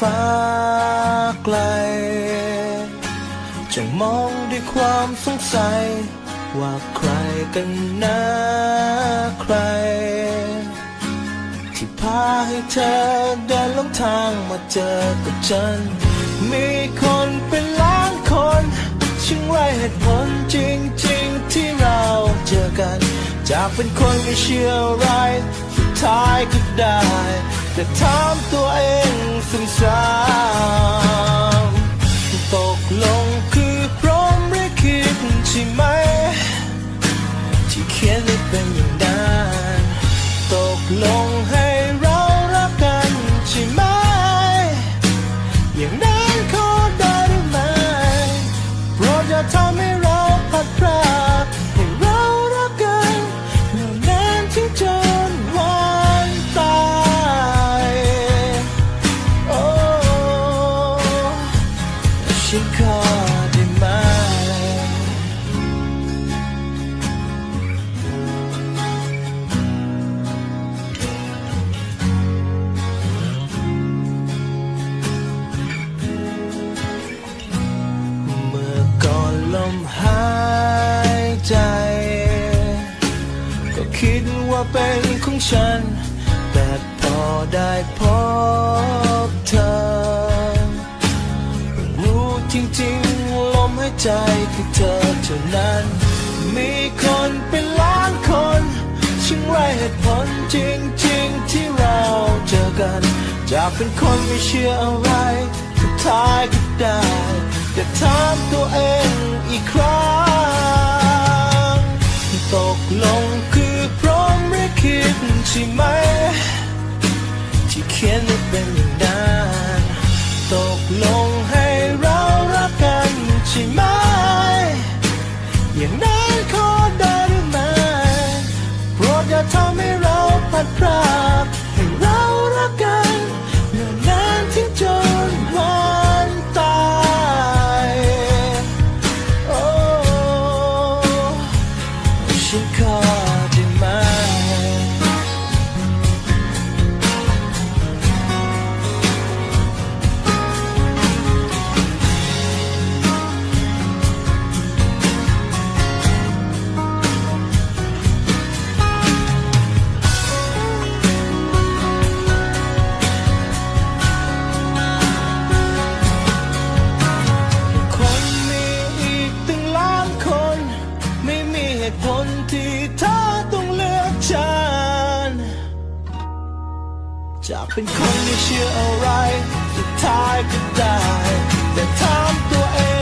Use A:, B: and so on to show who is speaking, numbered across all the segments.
A: ฟ้าไกล จะมองด้วยความสงสัย ว่าใครกันนะใคร ที่พาให้เธอเดินหลงทางมาเจอกับฉัน มีคนเป็นล้านคนช่างไรเหตุผลจริง ๆ ที่เราเจอกัน จากเป็นคนไม่เชื่ออะไรสุดท้ายก็ได้ แต่ถามตัวเอง ขียนไว้เป็นอย่างนั้นตกลงให้เรารักกันใช่ไหม อย่างนั้นขอได้หรือไม่โปรดอย่าทำให้เราพัดพรากให้เรารักกันเมื่อนานที่จนวันตายโอ้ฉันขอ คิดว่าเป็นของฉัน แต่พอได้พบเธอ รู้จริงๆ ลมหายใจคือเธอเท่านั้น มีคนเป็นล้านคนช่างไรเหตุผลจริงๆ ที่เราเจอกัน จากเป็นคนไม่เชื่ออะไรสุดท้ายก็ได้ ช่ไหม ที่เขียนไว้เป็นอย่างนั้นตกลง จากเป็นคนไม่เชื่ออะไร สุดท้ายก็ได้ แต่ถามตัวเอง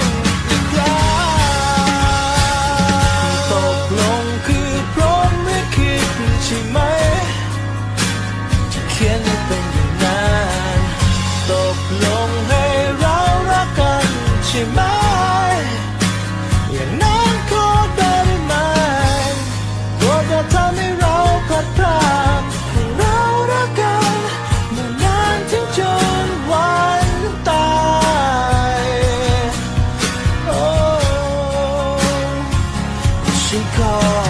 A: ฉัน